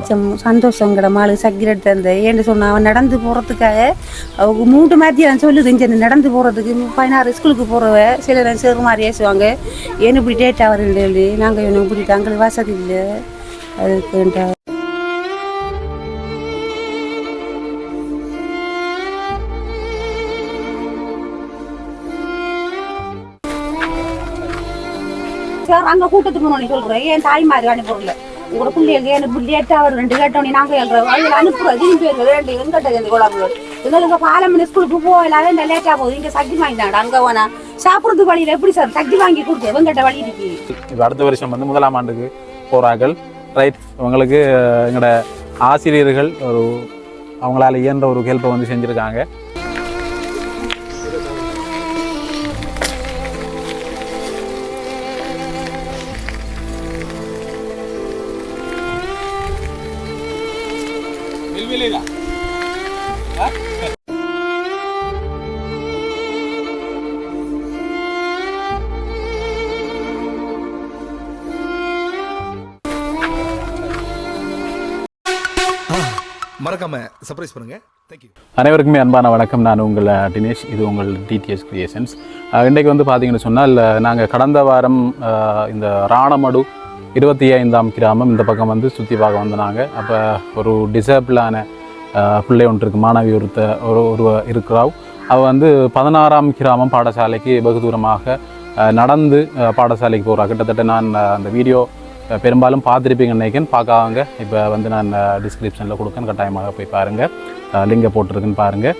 மிச்சம் சந்தோஷங்கிற மாளு சக்கிரட் அந்த ஏன்னு சொன்னான் அவன் நடந்து போகிறதுக்காக அவங்க மூட்டு மாற்றி நான் சொல்லுது இங்கே நடந்து போகிறதுக்கு பதினாறு ஸ்கூலுக்கு போகிறவ சில நேரம் சேரு மாதிரி ஏசுவாங்க. ஏன்னு இப்படி டேட் ஆகிறேன் நாங்கள் இவனுக்கு இப்படி தங்களுக்கு வசதி இல்லை. அதுக்குன்ட்டு சார் அங்கே கூட்டத்துக்கு முன்னாடி சொல்கிறேன் என் தாய்மாரி அனுப்புறல உங்களோட பிள்ளைங்க எனக்கு இப்படி ரெண்டு கேட்டோன்னே நாங்கள் எழுறோம் அதுல அனுப்புறோம் திரும்பி வருவது ரெண்டு எங்கிட்ட இந்த குழம்பு. எங்களுக்கு பாலமணி ஸ்கூலுக்கு போகல இந்த லேட்டாக போகுது. இங்கே சக்தி வாங்கிட்டாங்க அங்கே போனா சாப்பிட்றது வழியில எப்படி சார்? சக்தி வாங்கி கொடுத்து எங்கிட்ட வழி இருக்கு. இப்போ அடுத்த வருஷம் வந்து முதலாம் ஆண்டுக்கு போகிறார்கள் ரைட் இவங்களுக்கு எங்களோட ஆசிரியர்கள் ஒரு அவங்களால இயன்ற ஒரு ஹெல்ப்பை வந்து செஞ்சுருக்காங்க. மறக்காம சர்ப்ரைஸ் பண்ணுங்க. தேங்க்யூ அனைவருக்குமே அன்பான வணக்கம். நான் உங்கள் தினேஷ். இது உங்கள் டிடிஎஸ் கிரியேஷன்ஸ் இன்றைக்கு வந்து பார்த்தீங்கன்னு சொன்னால் நாங்கள் கடந்த வாரம் இந்த ராணமடு இருபத்தி ஐந்தாம் கிராமம் இந்த பக்கம் வந்து சுற்றி பார்க்க வந்தாங்க அப்போ ஒரு டிசேபிளான பிள்ளை ஒன்று இருக்குது மாணவி ஒருத்த ஒரு ஒரு இருக்கிறாள். அவள் வந்து பதினாறாம் கிராமம் பாடசாலைக்கு வெகு தூரமாக நடந்து பாடசாலைக்கு போகிறா கிட்டத்தட்ட நான் அந்த வீடியோ பெரும்பாலும் பார்த்துருப்பீங்க நினைக்கிறேன். பார்க்காதவங்க இப்போ வந்து நான் டிஸ்கிரிப்ஷனில் கொடுக்கேன் கட்டாயமாக போய் பாருங்கள் லிங்கை போட்டிருக்குன்னு பாருங்கள்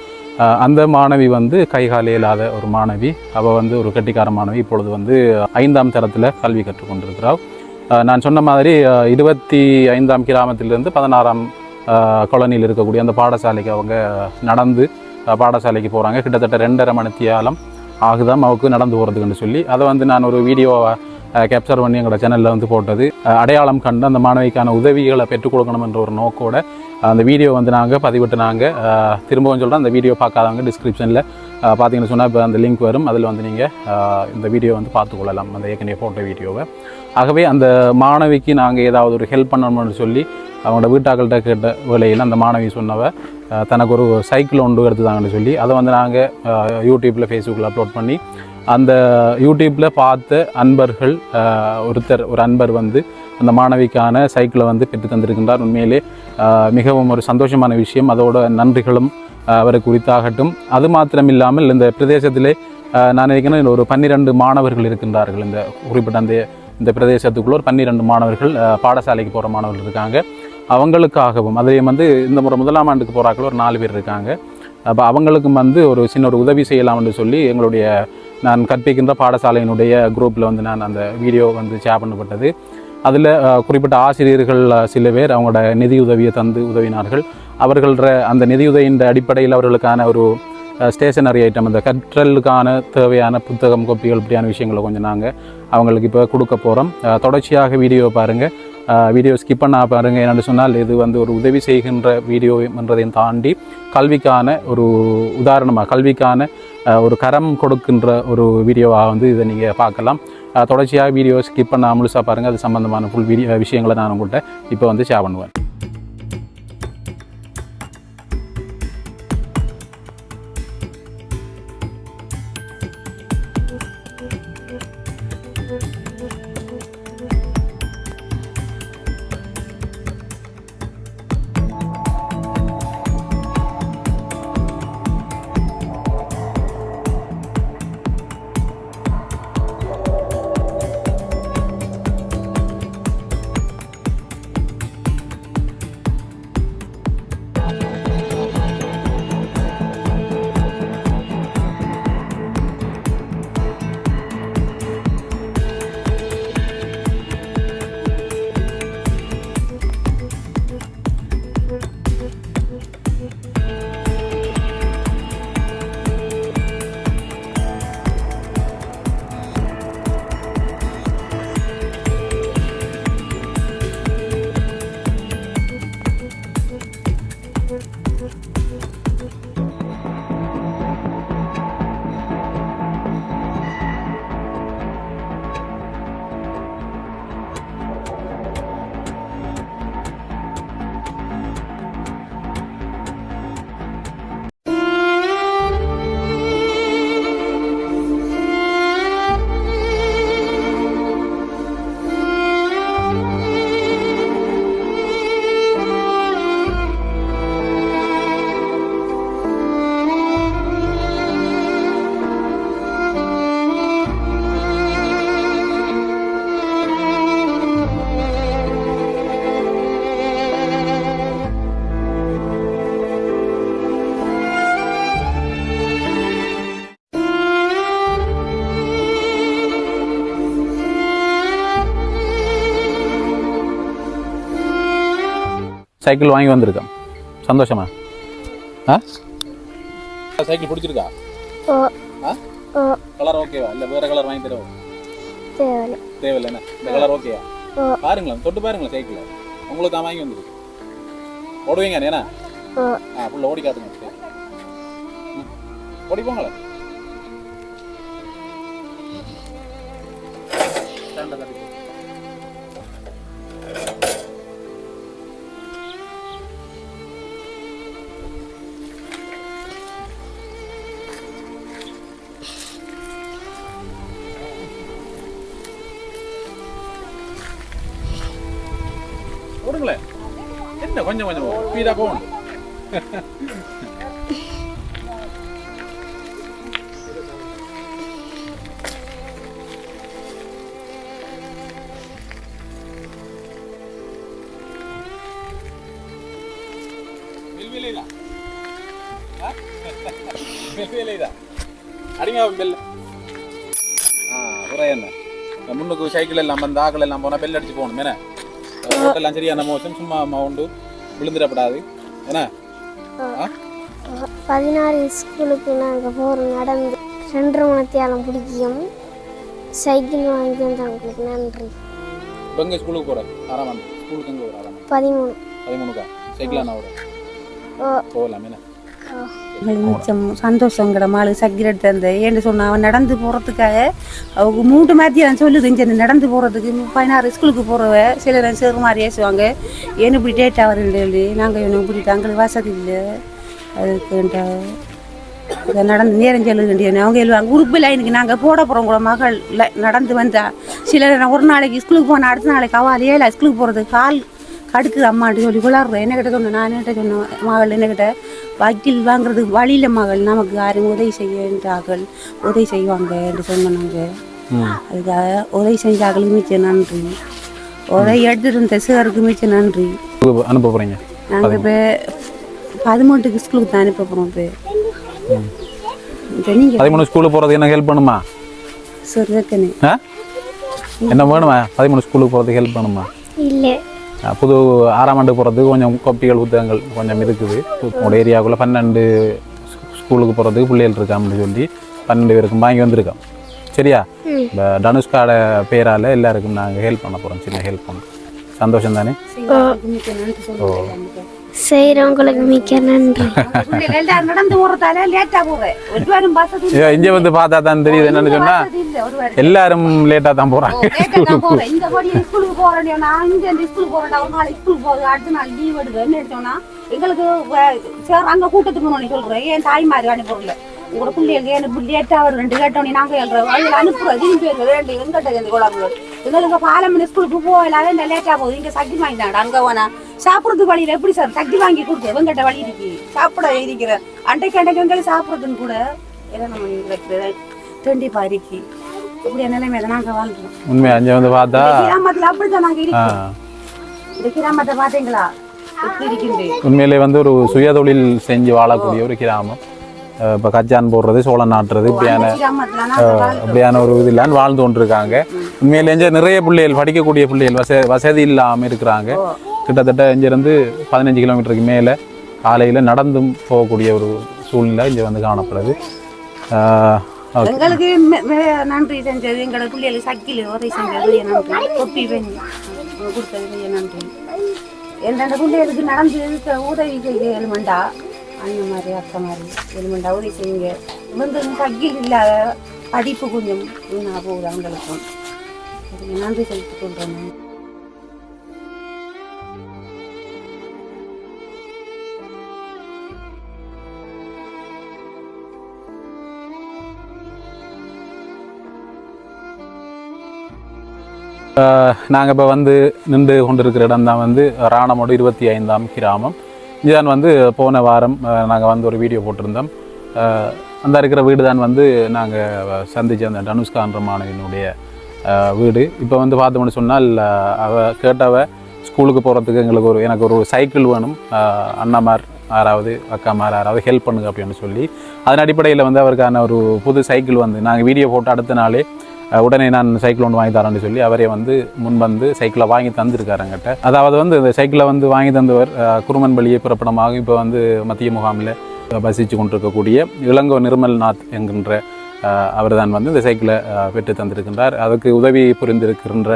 அந்த மாணவி வந்து கை காலே இல்லாத ஒரு மாணவி. அவள் வந்து ஒரு கட்டிக்கார மாணவி. இப்பொழுது வந்து ஐந்தாம் தரத்தில் கல்வி கற்றுக்கொண்டிருக்கிறாள். நான் சொன்ன மாதிரி இருபத்தி ஐந்தாம் கிராமத்திலிருந்து பதினாறாம் காலனியில் இருக்கக்கூடிய அந்த பாடசாலைக்கு அவங்க நடந்து பாடசாலைக்கு போகிறாங்க கிட்டத்தட்ட ரெண்டரை மணித்தியாலம் ஆகுதான் அவருக்கு நடந்து போகிறதுக்குன்னு சொல்லி. அதை வந்து நான் ஒரு வீடியோவை கேப்சர் பண்ணி எங்களோட சேனலில் வந்து போட்டது. அடையாளம் கண்டு அந்த மாணவிக்கான உதவிகளை பெற்றுக் கொடுக்கணும் என்ற ஒரு நோக்கோட அந்த வீடியோ வந்து நாங்கள் பதிவிட்டு நாங்கள் திரும்பவும் சொல்கிறோம் அந்த வீடியோ பார்க்காதவங்க டிஸ்கிரிப்ஷனில் பார்த்தீங்கன்னு சொன்னால் இப்போ அந்த லிங்க் வரும். அதில் வந்து நீங்கள் இந்த வீடியோ வந்து பார்த்துக்கொள்ளலாம் அந்த ஏற்கனவே போட்ட வீடியோவை ஆகவே அந்த மாணவிக்கு நாங்கள் ஏதாவது ஒரு ஹெல்ப் பண்ணணும்னு சொல்லி அவங்களோட வீட்டாக்கள்கிட்ட கேட்ட வேலையில் அந்த மாணவி சொன்னவ தனக்கு ஒரு சைக்கிள் ஒன்று எடுத்துதாங்கன்னு சொல்லி அதை வந்து நாங்கள் யூடியூப்பில் ஃபேஸ்புக்கில் அப்லோட் பண்ணி அந்த யூடியூப்பில் பார்த்த அன்பர்கள் ஒருத்தர் ஒரு அன்பர் வந்து அந்த மாணவிக்கான சைக்கிளை வந்து பெற்று தந்திருக்கின்றார். உண்மையிலே மிகவும் ஒரு சந்தோஷமான விஷயம். அதோட நன்றிகளும் அவருக்கு குறித்தாகட்டும் அது மாத்திரம் இல்லாமல் இந்த பிரதேசத்திலே நான் நினைக்கிறேன் ஒரு பன்னிரண்டு மாணவர்கள் இருக்கின்றார்கள். இந்த குறிப்பிட்ட அந்த இந்த பிரதேசத்துக்குள்ள ஒரு பன்னிரெண்டு மாணவர்கள் பாடசாலைக்கு போகிற மாணவர்கள் இருக்காங்க. அவங்களுக்காகவும் அதையும் வந்து இந்த முறை முதலாம் ஆண்டுக்கு போகிறாக்கள் ஒரு நாலு பேர் இருக்காங்க. அப்போ அவங்களுக்கும் வந்து ஒரு சின்ன ஒரு உதவி செய்யலாம்னு சொல்லி எங்களுடைய நான் கற்பிக்கின்ற பாடசாலையினுடைய குரூப்பில் வந்து நான் அந்த வீடியோ வந்து ஷேர் பண்ணப்பட்டது. அதில் குறிப்பிட்ட ஆசிரியர்கள் சில பேர் அவங்களோட நிதியுதவியை தந்து உதவினார்கள். அவர்கள அந்த நிதியுதவியின் அடிப்படையில் அவர்களுக்கான ஒரு ஸ்டேஷனரி ஐட்டம் அந்த கற்றலுக்கான தேவையான புத்தகம் கோப்பிகள் இப்படியான விஷயங்களை கொஞ்சம் நாங்கள் அவங்களுக்கு இப்போ கொடுக்க போகிறோம் தொடர்ச்சியாக வீடியோ பாருங்கள் வீடியோ ஸ்கிப் பண்ணா பாருங்கள் என்னென்னு சொன்னால் இது வந்து ஒரு உதவி செய்கின்ற வீடியோ என்றதையும் தாண்டி கல்விக்கான ஒரு உதாரணமாக கல்விக்கான ஒரு கரம் கொடுக்கின்ற ஒரு வீடியோவாக வந்து இதை நீங்கள் பார்க்கலாம். தொடர்ச்சியாக வீடியோ ஸ்கிப் பண்ணால் முழுசாக பாருங்கள் அது சம்மந்தமான ஃபுல் வீடியோ விஷயங்களை நான் உங்கள்கிட்ட இப்போ வந்து ஷேர் பண்ணுவேன். சைக்கிள் வாங்கி வந்திருக்கோம் சந்தோஷமா? ஆ? சைக்கிள் பிடிச்சிருக்கா? கலர் ஓகேவா இல்லை வேற கலர் வாங்கி தருவோம் தேவையில்லை. என்ன? இந்த கலர் ஓகேவா. பாருங்களேன் தொட்டு பாருங்களேன் சைக்கிளை. உங்களுக்கு தான் வாங்கி வந்துருக்கு. ஓடுவீங்க ஏன்னா ஓ. ஆ ஃபுல்லாக ஓடி காட்டுங்க. ஓடி போங்களேன் கொஞ்சம் கொஞ்சம் ஸ்பீடாக போகணும் அடிங்க பெல் ஆ முன்னுக்கு சைக்கிள் எல்லாம் வந்து ஆக்கள் எல்லாம் போனால் பெல் அடிச்சு போகணும் என்ன ஹோட்டல்லாம் சரியான மோசம் சும்மா உண்டு விழுந்துடப்படாது. என்ன. பதினாறு ஸ்கூலுக்கு நாங்கள் போகிறோம் நடந்து ரெண்டரை மணத்தியாலம் பிடிக்கும். சைக்கிள் வாங்கி தந்தவங்களுக்கு நன்றி. இப்போ எங்கே ஸ்கூலுக்கு போகிற ஆறாம் ஆண்டு ஸ்கூலுக்கு எங்கே போகிற ஆறாம் ஆண்டு பதிமூணு. பதிமூணுக்கா? சைக்கிளாக நான் போகலாம் என்ன? மிச்சம் சந்தோஷங்கிற மாளு சக்கிரட் தந்த ஏன்னு சொன்னா அவன் நடந்து போகிறதுக்காக அவங்க மூன்று மாதிரி நான் சொல்லுது இங்கே நடந்து போகிறதுக்கு பதினாறு ஸ்கூலுக்கு போகிறவ சிலர் சிறு மாதிரி ஏசுவாங்க ஏன்னு இப்படி டேட் வரல நாங்கள் இவனை இப்படி தங்களுக்கு வசதி இல்லை. அதுக்குண்டா இதை நடந்து நேரம் செல்ல வேண்டிய அவங்க எழுவாங்க உறுப்பு லைனுக்கு நாங்கள் போட போகிறோம் கூட மகள். நடந்து வந்தா. சிலர் ஒரு நாளைக்கு ஸ்கூலுக்கு போனால் அடுத்த நாளைக்கு அவள் ஏழை ஸ்கூலுக்கு போகிறதுக்கு கால் கடுக்குது அம்மாட்டு சொல்லி விளாட்றேன் என்ன கிட்ட சொன்னேன் நான் என்ன சொன்னேன் மகள் என்ன கிட்ட வக்கீல் வாங்குறதுக்கு வழியில மகள் நமக்கு யாரும் உதவி செய்யன்றார்கள் உதவி செய்வாங்க என்று சொன்னாங்க ம் அதுக்காக உதவி செஞ்சாக்களுக்கு மிச்சம் நன்றி உதவி எடுத்துட்டு இருந்த சிலருக்கு மிச்சம் நன்றி அனுப்ப போகிறீங்க நாங்கள் இப்போ பதிமூட்டுக்கு ஸ்கூலுக்கு தான் அனுப்ப போகிறோம் இப்போ நீங்கள் பதிமூணு ஸ்கூலுக்கு போகிறதுக்கு என்ன ஹெல்ப் பண்ணுமா சரி என்ன வேணுமா பதிமூணு ஸ்கூலுக்கு போகிறதுக்கு ஹெல்ப் பண்ணுமா இல்லை புது ஆறாம் ஆண்டு போகிறதுக்கு கொஞ்சம் கொப்பிகள் புத்தகங்கள் கொஞ்சம் இருக்குது. உங்களோட ஏரியாவுக்குள்ளே பன்னெண்டு ஸ்கூ- ஸ்கூலுக்கு போகிறதுக்கு பிள்ளைகள் இருக்காம்னு சொல்லி பன்னெண்டு பேருக்கும் வாங்கி வந்திருக்கோம். சரியா? இந்த தனுஷ்காட பேரால் எல்லாருக்கும் நாங்கள் ஹெல்ப் பண்ண போகிறோம் சின்ன ஹெல்ப் பண்ணோம். சந்தோஷம் தானே? சொல்லுங்கள் செய்கிறவங்களுக்கு மிக்க நன்றி. லேட்டாக இங்கே வந்து பார்த்தா தான் தெரியுது என்னன்னு வாரம் எல்லாரும் லேட்டாக தான் போகிறாங்க எங்களுக்கு சரி அங்க கூட்டத்துக்கு சொல்றேன் என் தாய்மாரி அனுப்புறல உங்களோட பிள்ளைகளுக்கு எனக்கு லேட்டா வரும் ரெண்டு கேட்டோன்னே நாங்க எழுறோம் அதில் அனுப்புறோம். திரும்பி வருவோம் ரெண்டு எங்கிட்ட இந்த குழம்பு எங்களுக்கு பாலமணி ஸ்கூலுக்கு போகலாத இந்த லேட்டா போகுது. இங்க சக்தி வாங்கிட்டாங்க அங்க போனா சாப்பிட்றதுக்கு வழியில எப்படி சார்? சக்தி வாங்கி கொடுத்து வெங்கட்ட வழி இருக்கு? சாப்பிட இருக்கிற அண்டைக்கு அண்டைக்கு எங்களுக்கு சாப்பிட்றதுன்னு கூட என்ன நம்ம கண்டிப்பா இருக்கு. இப்படி நிலைமையில நாங்க வாழ்றோம். உண்மையாக அங்கே வந்து பார்த்தா கிராமத்துல அப்படித்தான் நாங்க இருக்கோம். இந்த கிராமத்தை பாத்தீங்களா உண்மையிலே வந்து ஒரு சுயதொழில் செஞ்சு வாழக்கூடிய ஒரு கிராமம். இப்போ கச்சான் போடுறது சோளம் நாட்டுறது இப்படியான அப்படியான ஒரு இதில் வாழ்ந்து கொண்டிருக்காங்க. உண்மையிலே இங்கே நிறைய பிள்ளைகள் படிக்கக்கூடிய பிள்ளைகள் வச வசதி இல்லாமல் இருக்கிறாங்க. கிட்டத்தட்ட இங்கேருந்து பதினஞ்சு கிலோமீட்டருக்கு மேலே காலையில் நடந்தும் போகக்கூடிய ஒரு சூழ்நிலை இங்கே வந்து காணப்படுது. எங்களுக்கு நன்றி செஞ்சது. எங்களோட பிள்ளைகளுக்கு சக்கில் உதவி செஞ்சது நன்றி. தொப்பி பெண் கொடுத்தது என் நன்றி. எந்தெந்த பிள்ளைகளுக்கு நடந்து உதவி செய்ய எலுமண்டா அந்த மாதிரி அத்த மாதிரி. எலுமண்டா உதவி செய்யுங்க. வந்து சக்கில் இல்லாத படிப்பு கொஞ்சம் வீணாக போகுது அவங்களுக்கும். நன்றி செலுத்திக் கொள்றேன் நாங்கள் இப்போ வந்து நின்று கொண்டிருக்கிற இடம் தான் வந்து ராணமோடு இருபத்தி ஐந்தாம் கிராமம். இதுதான் வந்து போன வாரம் நாங்கள் வந்து ஒரு வீடியோ போட்டிருந்தோம். அந்த இருக்கிற வீடு தான் வந்து நாங்கள் சந்தித்த அந்த தனுஷ்கான்ற மாணவியினுடைய வீடு. இப்போ வந்து பார்த்தோம்னு சொன்னால் அவ கேட்டவ ஸ்கூலுக்கு போகிறதுக்கு எங்களுக்கு ஒரு எனக்கு ஒரு சைக்கிள் வேணும். அண்ணாமார் யாராவது அக்காமார் யாராவது ஹெல்ப் பண்ணுங்க அப்படின்னு சொல்லி. அதன் அடிப்படையில் வந்து அவருக்கான ஒரு புது சைக்கிள் வந்து நாங்கள் வீடியோ போட்டு அடுத்த நாளே உடனே நான் சைக்கிள் ஒன்று வாங்கி தரேன்னு சொல்லி அவரே வந்து முன் வந்து சைக்கிளை வாங்கி தந்திருக்காருங்கிட்ட அதாவது வந்து இந்த சைக்கிளை வந்து வாங்கி தந்தவர் குருமன் குருமன்பள்ளியை பிறப்பிடமாக இப்போ வந்து மத்திய முகாமில் வசித்து கொண்டிருக்கக்கூடிய இளங்கோ நிர்மல்நாத் என்கின்ற அவர் தான் வந்து இந்த சைக்கிளை பெற்று தந்திருக்கின்றார். அதுக்கு உதவி புரிந்திருக்கின்ற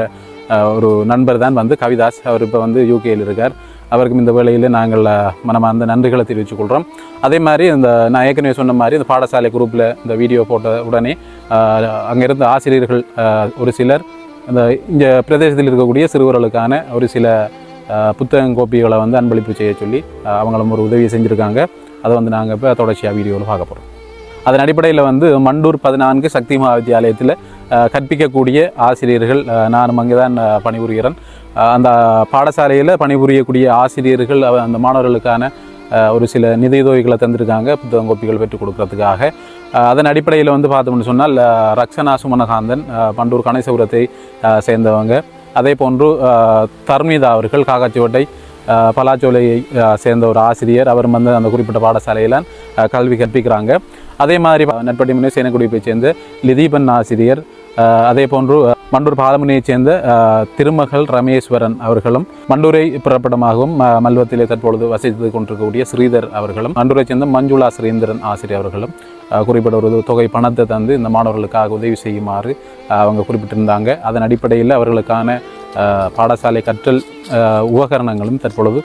ஒரு நண்பர் தான் வந்து கவிதாஸ். அவர் இப்போ வந்து யூகேயில் இருக்கார். அவருக்கும் இந்த வேளையில் நாங்கள் மனமார்ந்த நன்றிகளை தெரிவித்துக் கொள்கிறோம் அதே மாதிரி இந்த நான் ஏற்கனவே சொன்ன மாதிரி இந்த பாடசாலை குரூப்பில் இந்த வீடியோ போட்ட உடனே அங்கே இருந்த ஆசிரியர்கள் ஒரு சிலர் இந்த இங்கே பிரதேசத்தில் இருக்கக்கூடிய சிறுவர்களுக்கான ஒரு சில புத்தகம் கோப்பிகளை வந்து அன்பளிப்பு செய்ய சொல்லி அவங்களும் ஒரு உதவி செஞ்சுருக்காங்க. அதை வந்து நாங்கள் இப்போ தொடர்ச்சியாக வீடியோவில் பார்க்க போகிறோம் அதன் அடிப்படையில் வந்து மண்டூர் பதினான்கு சக்தி மகாவித்தியாலயத்தில் வித்தியாலயத்தில் கற்பிக்கக்கூடிய ஆசிரியர்கள் நானும் அங்கே தான் பணிபுரிகிறேன். அந்த பாடசாலையில் பணிபுரியக்கூடிய ஆசிரியர்கள் அந்த மாணவர்களுக்கான ஒரு சில நிதியுதவிகளை தந்திருக்காங்க புத்தகம் கோப்பிகள் பெற்றுக் கொடுக்கறதுக்காக. அதன் அடிப்படையில் வந்து பார்த்தோம்னு சொன்னால் ரக்ஷனா சுமனகாந்தன் பண்டூர் கணேசபுரத்தை சேர்ந்தவங்க. அதே போன்று தர்மிதா அவர்கள் காக்காச்சிவட்டை பலாச்சோலையை சேர்ந்த ஒரு ஆசிரியர். அவர் வந்து அந்த குறிப்பிட்ட பாடசாலையில் கல்வி கற்பிக்கிறாங்க. அதே மாதிரி நட்பட்டி முன்னே சேனக்குடிப்பை சேர்ந்த லிதீபன் ஆசிரியர் அதே போன்று மண்டூர் பாலமுனையைச் சேர்ந்த திருமகள் ரமேஸ்வரன் அவர்களும் மண்டூரை பிறப்பிடமாகவும் மல்வத்திலே தற்பொழுது வசித்து கொண்டிருக்கக்கூடிய ஸ்ரீதர் அவர்களும் மண்டூரை சேர்ந்த மஞ்சுளா ஸ்ரீந்திரன் ஆசிரியர் அவர்களும் குறிப்பிட குறிப்பிட்ட ஒரு தொகை பணத்தை தந்து இந்த மாணவர்களுக்காக உதவி செய்யுமாறு அவங்க குறிப்பிட்டிருந்தாங்க. அதன் அடிப்படையில் அவர்களுக்கான பாடசாலை கற்றல் உபகரணங்களும் தற்பொழுது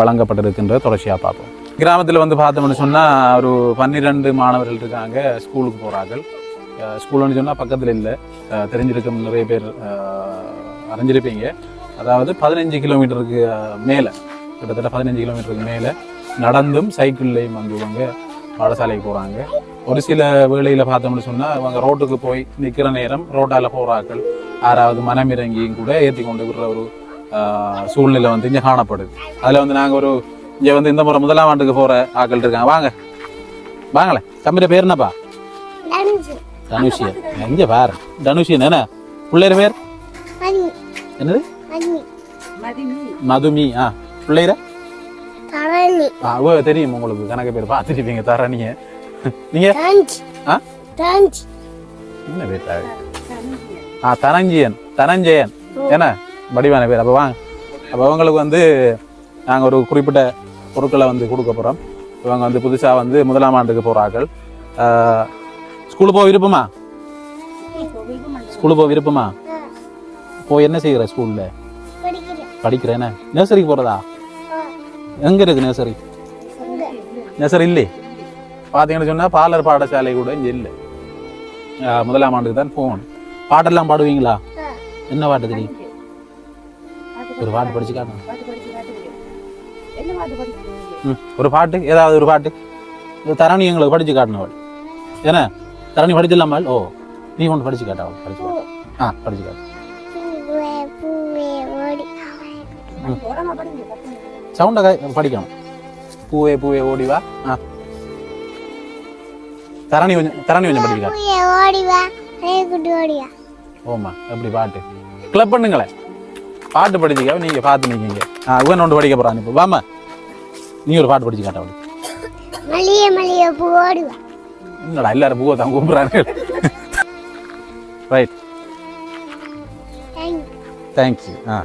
வழங்கப்பட்டிருக்கின்ற தொடர்ச்சியாக பார்ப்போம். கிராமத்தில் வந்து பார்த்தோம்னு சொன்னால் ஒரு பன்னிரெண்டு மாணவர்கள் இருக்காங்க ஸ்கூலுக்கு போகிறார்கள் ஸ்கூல்னு சொன்னால் பக்கத்தில் இல்லை. தெரிஞ்சிருக்கும் நிறைய பேர் அறிஞ்சிருப்பீங்க. அதாவது பதினஞ்சு கிலோமீட்டருக்கு மேலே கிட்டத்தட்ட பதினஞ்சு கிலோமீட்டருக்கு மேலே நடந்தும் சைக்கிள்லேயும் வந்து இவங்க பாடசாலைக்கு போகிறாங்க ஒரு சில வேளையில் பார்த்தோம்னு சொன்னால் இவங்க ரோட்டுக்கு போய் நிற்கிற நேரம் ரோட்டால் போகிறாக்கள் யாராவது மனமிறங்கியும் கூட ஏற்றி கொண்டு விடுற ஒரு சூழ்நிலை வந்து இங்கே காணப்படுது. அதில் வந்து நாங்கள் ஒரு இங்கே வந்து இந்த முறை முதலாம் ஆண்டுக்கு போகிற ஆட்கள் இருக்காங்க. வாங்க. வாங்களேன் தம்பிட பேர் என்னப்பா நன்றி தனுஷியன் எங்கே பாரு. தனுஷியன் என்ன? பிள்ளைற பேர்? என்னது? மதுமி. ஆ ஓ தெரியும் உங்களுக்கு. கணக்கு பேர் பார்த்துருப்பீங்க தரணிய. நீங்கள் தாஞ்சி ஆ? தாஞ்சி என்ன பேர் ஆ தனஞ்சியன் தனஞ்சயன் என்ன? வடிவான பேர். அப்போ வாங்க. அப்போ அவங்களுக்கு வந்து நாங்கள் ஒரு குறிப்பிட்ட பொருட்களை வந்து கொடுக்க போகிறோம் இவங்க வந்து புதுசாக வந்து முதலாம் ஆண்டுக்கு போகிறார்கள் ஸ்கூலு போக விருப்பமா? ஸ்கூலு போக விருப்பமா? போய் என்ன செய்கிற ஸ்கூலில்? படிக்கிறேன். நர்சரிக்கு போகிறதா எங்கே இருக்குது நர்சரி? நர்சரி இல்லை. பார்த்தீங்கன்னு சொன்னால் பாலர் பாடசாலை கூட இங்கே இல்லை. முதலாம் ஆண்டுக்கு தான் போகணும். பாட்டெல்லாம் பாடுவீங்களா? என்ன பாட்டு தெரியும்? ஒரு பாட்டு படிச்சு காட்டணும் ஒரு பாட்டு ஏதாவது ஒரு பாட்டு. தரணி எங்களுக்கு படிச்சு காட்டினவள் என்ன? தரணி படிச்சிடலாமல் ஓ நீ ஒன்று படிச்சு காட்டவள் படிச்சு காட்டு ஆ படிச்சு காட்டு. சவுண்டை படிக்கணும். பூவே பூவே ஓடி வா. ஆ. தரணி கொஞ்சம் தரணி கொஞ்சம் படிச்சு காட்டு பூவே ஓடி வா ரே குட்டி ஓடி வா ஓமா எப்படி பாட்டு? கிளப் பண்ணுங்களேன் பாட்டு படிச்சுக்க நீங்க பார்த்து நிற்கீங்க ஆ இவன் ஒன்று படிக்க போறான் இப்போ. வாமா நீ ஒரு பாட்டு படிச்சு காட்ட மல்லிகை மல்லிகை பூ ஓடி வா. என்னடா எல்லாரும் பூவை தான் கூப்பிடுறாங்க ரைட் தேங்க்யூ தேங்க்யூ ஆ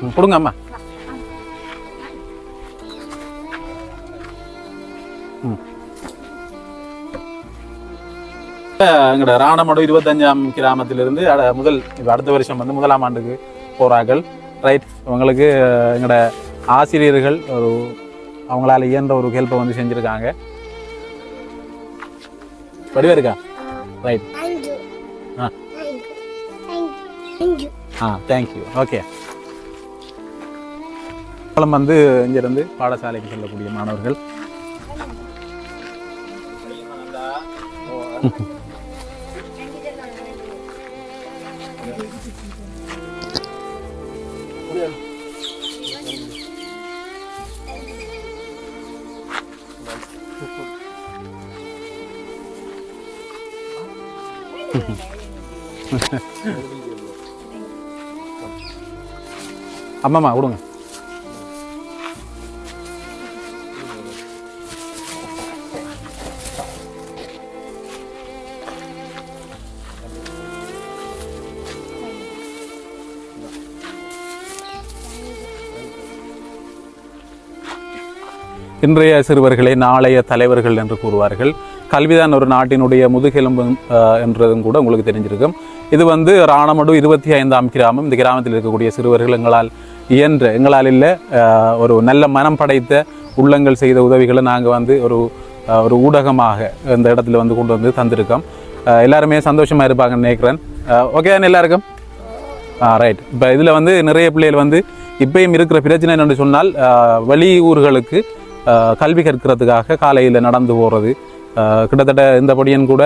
ம், கொடுங்க அம்மா ம். எங்களோட ராணமடு இருபத்தஞ்சாம் கிராமத்திலிருந்து முதல் இப்போ அடுத்த வருஷம் வந்து முதலாம் ஆண்டுக்கு போகிறார்கள் ரைட் இவங்களுக்கு எங்களோட ஆசிரியர்கள் ஒரு அவங்களால இயன்ற ஒரு ஹெல்ப்பை வந்து செஞ்சுருக்காங்க. இருக்கா? ரைட் ஆ. ஆ தேங்க்யூ ஓகே வந்து இங்கிருந்து பாடசாலைக்கு செல்லக்கூடிய மாணவர்கள். அம்மாம்மா விடுங்க. இன்றைய சிறுவர்களை நாளைய தலைவர்கள் என்று கூறுவார்கள். கல்விதான் ஒரு நாட்டினுடைய முதுகெலும்பு என்றதும் கூட உங்களுக்கு தெரிஞ்சிருக்கும். இது வந்து ராணமடு இருபத்தி ஐந்தாம் கிராமம். இந்த கிராமத்தில் இருக்கக்கூடிய சிறுவர்கள் எங்களால் இயன்ற எங்களால் இல்லை ஒரு நல்ல மனம் படைத்த உள்ளங்கள் செய்த உதவிகளை நாங்கள் வந்து ஒரு ஒரு ஊடகமாக இந்த இடத்துல வந்து கொண்டு வந்து தந்திருக்கோம். எல்லாருமே சந்தோஷமாக இருப்பாங்கன்னு நினைக்கிறேன். ஓகே தானே எல்லாருக்கும்? ஆ ரைட் இப்போ இதில் வந்து நிறைய பிள்ளைகள் வந்து இப்பயும் இருக்கிற பிரச்சனை என்னென்னு சொன்னால் வெளியூர்களுக்கு ஊர்களுக்கு கல்வி கற்கிறதுக்காக காலையில் நடந்து போகிறது கிட்டத்தட்ட இந்த படியன் கூட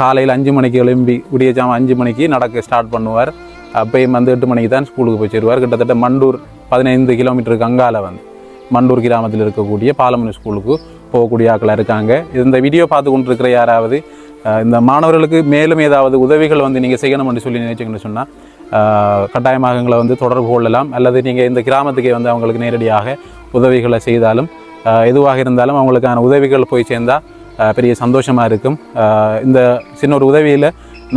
காலையில் அஞ்சு மணிக்கு எழும்பி விடியச்சாம அஞ்சு மணிக்கு நடக்க ஸ்டார்ட் பண்ணுவார். அப்பயும் வந்து எட்டு மணிக்கு தான் ஸ்கூலுக்கு போய் சேருவார். கிட்டத்தட்ட மண்டூர் பதினைந்து கிலோமீட்டருக்கு அங்கால வந்து மண்டூர் கிராமத்தில் இருக்கக்கூடிய பாலமணி ஸ்கூலுக்கு போகக்கூடிய ஆட்களாக இருக்காங்க. இந்த வீடியோ பார்த்து கொண்டிருக்கிற யாராவது இந்த மாணவர்களுக்கு மேலும் ஏதாவது உதவிகள் வந்து நீங்கள் செய்யணும்னு சொல்லி நினைச்சிங்கன்னு சொன்னால் கட்டாயமாக எங்களை வந்து தொடர்பு கொள்ளலாம். அல்லது நீங்கள் இந்த கிராமத்துக்கே வந்து அவங்களுக்கு நேரடியாக உதவிகளை செய்தாலும் எதுவாக இருந்தாலும் அவங்களுக்கான உதவிகள் போய் சேர்ந்தால் பெரிய சந்தோஷமாக இருக்கும். இந்த சின்ன ஒரு உதவியில்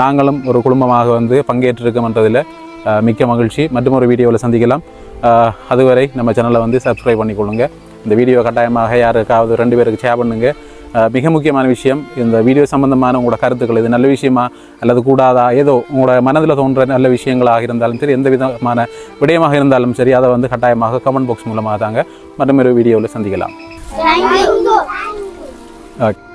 நாங்களும் ஒரு குடும்பமாக வந்து பங்கேற்றிருக்கோம்ன்றதில் மிக்க மகிழ்ச்சி. மற்றும் ஒரு வீடியோவில் சந்திக்கலாம் அதுவரை நம்ம சேனலை வந்து சப்ஸ்கிரைப் பண்ணிக்கொள்ளுங்க. இந்த வீடியோ கட்டாயமாக யாருக்காவது ரெண்டு பேருக்கு ஷேர் பண்ணுங்க. ஆஹ், மிக முக்கியமான விஷயம் இந்த வீடியோ சம்பந்தமான உங்களோட கருத்துக்கள் இது நல்ல விஷயமா அல்லது கூடாதா? ஏதோ உங்களோட மனதில் தோன்ற நல்ல விஷயங்களாக இருந்தாலும் சரி எந்த விதமான விடயமாக இருந்தாலும் சரி அதை வந்து கட்டாயமாக கமெண்ட் பாக்ஸ் மூலமாக தாங்க மற்றும் ஒரு வீடியோவில் சந்திக்கலாம் ஓகே